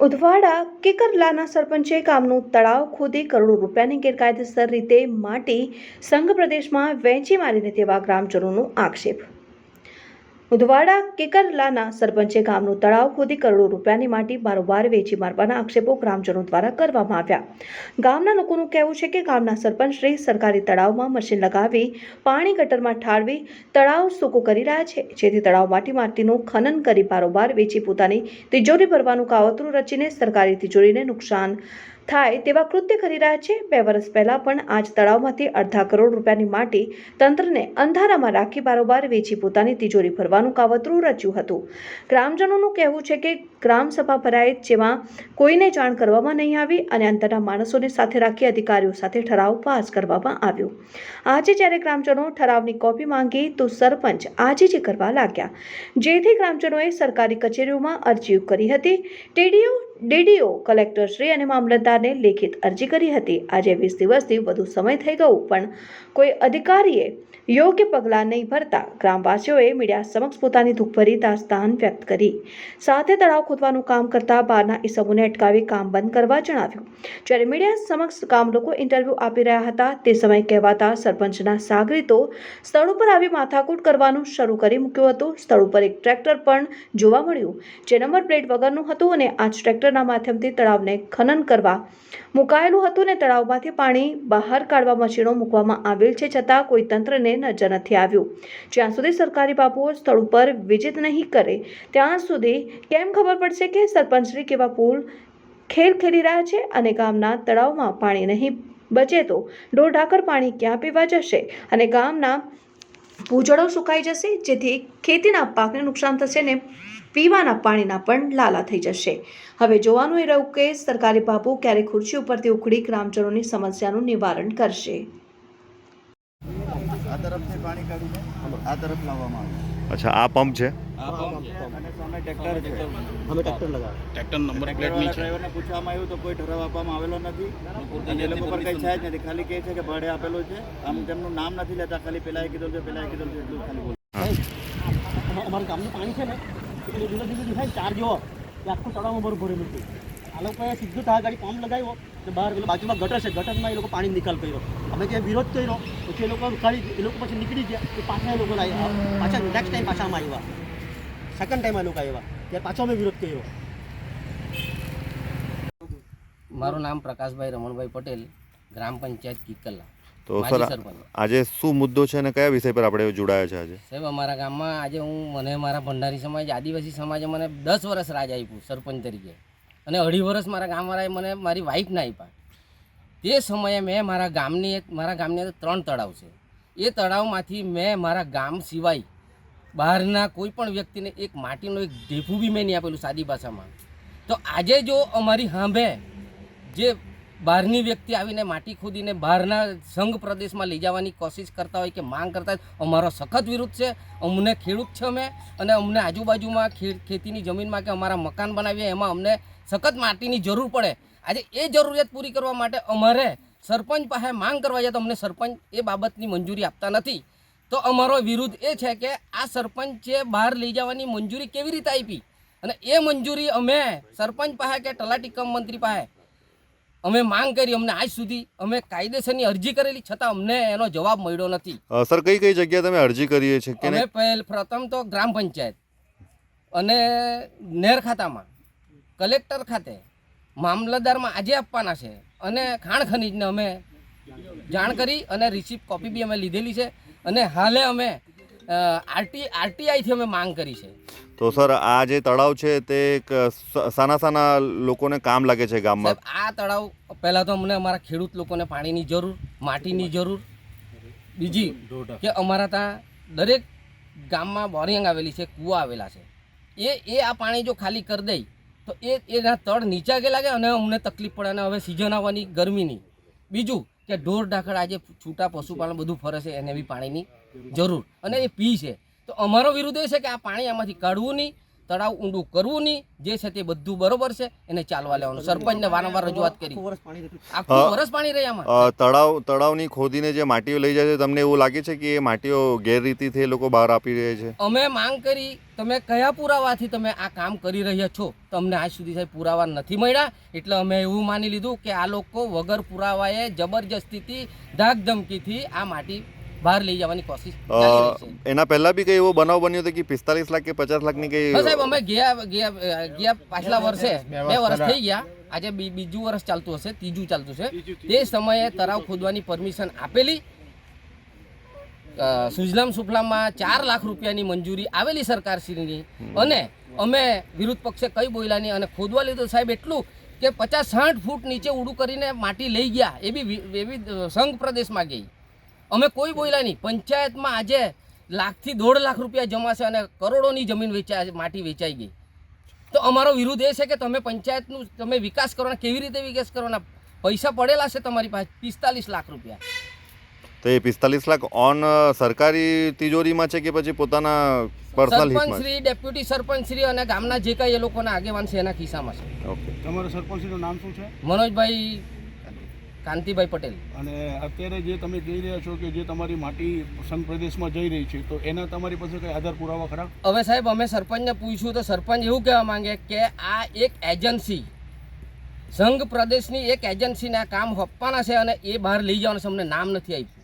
ઉધવાડા કેકરલાના સરપંચે ગામનું તળાવ ખોદી કરોડો રૂપિયાની ગેરકાયદેસર રીતે માટી સંઘ પ્રદેશમાં વેચી મારીને તેવા ગ્રામજનોનો આક્ષેપ. ઉધવાડા કેકરલાના સરપંચે ગામનું તળાવ ખોદી કરોડો રૂપિયાની માટી બારોબાર વેચી મારવાના આક્ષેપો ગ્રામજનો દ્વારા કરવામાં આવ્યા. ગામના લોકોનું કહેવું છે કે ગામના સરપંચ શ્રી સરકારી તળાવમાં મશીન લગાવી પાણી ગટરમાં ઠાળવી તળાવ સૂકો કરી રહ્યા છે. જેથી તળાવમાંથી માટીનું ખનન કરી બારોબાર વેચી પોતાની તિજોરી ભરવાનું કાવતરું રચીને સરકારી તિજોરીને નુકસાન થાય તેવા કૃત્ય કરી રહ્યા છે. બે વર્ષ પહેલાં પણ આ જ તળાવમાંથી અડધા કરોડ રૂપિયાની માટી તંત્રને અંધારામાં રાખી બારોબાર વેચી પોતાની તિજોરી ભરવાનું કાવતરું રચ્યું હતું. ગ્રામજનોનું કહેવું છે કે ગ્રામસભા ભરાય જેમાં કોઈને જાણ કરવામાં નહીં આવી અને અંતરના માણસોને સાથે રાખી અધિકારીઓ સાથે ઠરાવ પાસ કરવામાં આવ્યો. આજે જ્યારે ગ્રામજનો ઠરાવની કોપી માંગી તો સરપંચ આજે જ કરવા લાગ્યા. જેથી ગ્રામજનોએ સરકારી કચેરીઓમાં અરજી કરી હતી. ટીડીઓ ડીડીઓ કલેક્ટરશ્રી અને મામલતદારને લેખિત અરજી કરી હતી. આજે વીસ દિવસથી વધુ સમય થઈ ગયો, પણ કોઈ અધિકારીએ યોગ્ય પગલાં નહીં ભરતા. ગ્રામવાસીઓએ મીડિયા સમક્ષ પોતાની દુઃખભરી દાસ્તાન વ્યક્ત કરી. સાથે તળાવ ખોદવાનું કામ કરતા બહારના ઇસમોને અટકાવી કામ બંધ કરવા જણાવ્યું. જ્યારે મીડિયા સમક્ષ કામ લોકો ઇન્ટરવ્યૂ આપી રહ્યા હતા, તે સમયે કહેવાતા સરપંચના સાગરીતો સ્થળ ઉપર આવી માથાકૂટ કરવાનું શરૂ કરી મૂક્યું હતું. સ્થળ ઉપર એક ટ્રેક્ટર પણ જોવા મળ્યું, જે નંબર પ્લેટ વગરનું હતું અને આ જ ટ્રેક્ટરના માધ્યમથી તળાવને ખનન કરવા મુકાયેલું હતું ને તળાવમાંથી પાણી બહાર કાઢવા મશીનો મૂકવામાં આવેલ છે છતાં કોઈ તંત્રને નજર નથી આવ્યું. જ્યાં સુધી સરકારી બાબુઓ સ્થળ ઉપર વિજિત નહીં કરે, ત્યાં સુધી કેમ ખબર પડશે કે સરપંચશ્રી કેવા પુલ ખેલ ખેલી રહ્યા છે અને ગામના તળાવમાં પાણી નહીં બચે તો ઢોર પાણી ક્યાં પીવા જશે અને ગામના ભૂજળો સુકાઈ જશે જેથી ખેતીના પાકને નુકસાન થશે ને પીવાના પાણીના પણ લાલા થઈ જશે. હવે જોવાનું એ રહ્યું કે સરકારી બાબુ ક્યારે ખુરશી ઉપરથી ઉખડી ગ્રામજનોની સમસ્યાનું નિવારણ કરશે. આ તરફથી પાણી કાઢીને આ તરફ લાવવામાં આવે અચ્છા આ પંપ છે? અને સામે ટ્રેક્ટર છે. અમે ટ્રેક્ટર લગાવ્યા ટ્રેક્ટર નંબર પ્લેટ છે. ડ્રાઈવરને પૂછવામાં આવ્યું તો કોઈ ઠરાવ આપવામાં આવેલો નથી. એ લોકો પર કંઈ છે જ નથી. ખાલી કહે છે કે ભાડે આપેલો છે. આમ તેમનું નામ નથી લેતા. ખાલી પેલા કીધું છે પેલા કીધું છે એટલું ખાલી બોલે. અમારું ગામનું પાણી છે ને એ ધીમે ધીમે થાય ચાર જેવો આખું તળાવમાં બરું ભરેલું હતું આ લોકોએ સીધું આ ગાડી પંપ લગાવ્યો ને બહાર પેલું બાજુમાં ગટર છે ગટરમાં એ લોકો પાણી નિકાલ કર્યો અમે ત્યાં વિરોધ કર્યો એ લોકો એ લોકો પછી નીકળી ગયા તો પાછા એ લોકો આવ્યા પાછા નેક્સ્ટ ટાઈમ પાછા આવ્યા સેકન્ડ ટાઈમ આ લોકો આવ્યા ત્યારે પાછો અમે વિરોધ કર્યો મારું નામ પ્રકાશભાઈ રમણભાઈ પટેલ, ગ્રામ પંચાયત કિકલ્લા તો સર આજે શું મુદ્દો છે અને કયા વિષય પર આપણે જોડાયા છે આજે? સાહેબ અમારા ગામમાં આજે હું મને મારા ભંડારી સમાજ આદિવાસી સમાજે મને દસ વર્ષ રાજ આપ્યું સરપંચ તરીકે. અને અઢી વર્ષ મારા ગામવાળાએ મને મારી વાઈફને આપ્યા. તે સમયે મેં મારા ગામની મારા ગામની અંદર ત્રણ તળાવ છે. એ તળાવમાંથી મેં મારા ગામ સિવાય બહારના કોઈ પણ વ્યક્તિને એક માટીનો એક ઢેફું બી મેં નહીં આપેલું સાદી ભાષામાં. તો આજે જો અમારી સાંભે જે બહારની વ્યક્તિ આવીને માટી ખોદીને બહારના સંઘ પ્રદેશમાં લઈ જવાની કોશિશ કરતા હોય કે માંગ કરતા હોય, અમારો સખત વિરુદ્ધ છે, અમને ખેડૂત છે અમે, અને અમને આજુબાજુમાં ખેતીની જમીનમાં કે અમારા મકાન બનાવીએ, એમાં અમને સખત માટીની જરૂર પડે. આજે એ જરૂરિયાત પૂરી કરવા માટે અમારે સરપંચ પાસે માંગ કરવા જાય તો અમને સરપંચ એ બાબતની મંજૂરી આપતા નથી. તો અમારો વિરુદ્ધ એ છે કે આ સરપંચે બહાર લઈ જવાની મંજૂરી કેવી રીતે આપી? અને એ મંજૂરી અમે સરપંચ પાસે કે તલાટી કમ મંત્રી પાસે અમે માંગ કરી અમને આજ સુધી અમે કાયદેસરની અરજી કરેલી છતાં અમને એનો જવાબ મળ્યો નથી. સર કઈ કઈ જગ્યાએ તમે અરજી કરીએ છે કે અમે પહેલ પ્રથમ તો ગ્રામ પંચાયત અને નેર ખાતામાં કલેક્ટર ખાતે મામલતદારમાં આજે આપવાના છે અને ખાણ ખનીજને અમે જાણ કરી અને રિસિપ્ટ કોપી બી અમે લીધેલી છે અને હાલે અમે આરટી આરટીઆઈથી અમે માંગ કરી છે. તો સર આ જે તળાવ છે તે સાના સાના લોકોને કામ લાગે છે ગામમાં? આ તળાવ પહેલાં તો અમને અમારા ખેડૂત લોકોને પાણીની જરૂર માટીની જરૂર. બીજી કે અમારા ત્યાં દરેક ગામમાં બોરિંગ આવેલી છે કૂવા આવેલા છે. એ એ આ પાણી જો ખાલી કરી દઈ તો એ એના તળ નીચા કે લાગે અને અમને તકલીફ પડે અને હવે સિઝન આવવાની ગરમીની. બીજું કે ઢોર ઢાકર આજે છૂટા પશુપાલન બધું ફરે છે એને બી પાણીની જરૂર. અને એ પી છે. તો અમારો વિરુદ્ધ એ છે કે આ પાણી આમાંથી કાઢવું નહીં તળાવ ઊંડું કરવું નહીં જે છે તે બધું બરોબર છે એને ચાલવા લેવાનું. સરપંચને વારંવાર રજૂઆત કરી. આખું વર્ષ પાણી રહે આમાં. તળાવ તળાવની ખોદીને જે માટીઓ લઈ જાય છે તમને એવું લાગે છે કે એ માટીઓ ગેરરીતિથી એ લોકો બહાર આપી રહ્યા છે? અમે માંગ કરી તમે કયા પુરાવાથી તમે આ કામ કરી રહ્યા છો? તમને આજ સુધી સાહેબ પુરાવા નથી મળ્યા એટલે અમે એવું માની લીધું કે આ લોકો વગર પુરાવાએ જબરજસ્તીથી ધાક ધમકીથી આ માટી બહાર લઈ જવાની કોશિશ એના પહેલા બી કઈ એવો બનાવ બન્યો હતો કે પિસ્તાલીસ લાખ કે પચાસ લાખની કઈ હા સાહેબ અમે ગયા ગયા ગયા પાછલા વર્ષે. બે વર્ષ થઈ ગયા. આજે બીજું વર્ષ ચાલતું હશે ત્રીજું ચાલતું છે તે સમયે તળાવ ખોદવાની પરમિશન આપેલી. સુજલામ સુફલામમાં ચાર લાખ રૂપિયાની મંજૂરી આવેલી સરકારશ્રીની. અને અમે વિરુદ્ધ પક્ષે કઈ બોલ્યા નહીં અને ખોદવા લીધું. સાહેબ એટલું કે પચાસ સાઠ ફૂટ નીચે ઉડું કરીને માટી લઈ ગયા. એ બી એવી સંઘ પ્રદેશમાં ગઈ. અમે કોઈ બોલ્યા નહીં. પંચાયતમાં આજે લાખથી દોઢ લાખ રૂપિયા જમા છે અને કરોડોની જમીન વેચાય માટી વેચાઈ ગઈ. તો અમારો વિરોધ એ છે કે તમે પંચાયતનું તમે વિકાસ કરવાના કેવી રીતે વિકાસ કરવાના? પૈસા પડેલા છે તમારી પાસે પિસ્તાલીસ લાખ રૂપિયા. તો એ પિસ્તાલીસ લાખ ઓન સરકારી તિજોરીમાં છે કે પછી પોતાના પર્સનલ સરપંચ શ્રી ડેપ્યુટી સરપંચ શ્રી અને ગામના જે કાંઈ એ લોકોના આગેવાન છે એના ખિસ્સામાં છે. ઓકે. તમારા શ્રીનું નામ શું છે? મનોજભાઈ કાંતિભાઈ પટેલ. અને અત્યારે જે તમે કહી રહ્યા છો કે જે તમારી માટી સંઘ પ્રદેશમાં જઈ રહી છે તો એના તમારી પાસે કઈ આધાર પુરાવા ખરા? હવે સાહેબ અમે સરપંચને પૂછ્યું તો સરપંચ એવું કહેવા માંગે કે આ એક એજન્સી સંઘ પ્રદેશની એક એજન્સીને આ કામ આપવાના છે અને એ બહાર લઈ જવાનું છે અમને નામ નથી આપ્યું.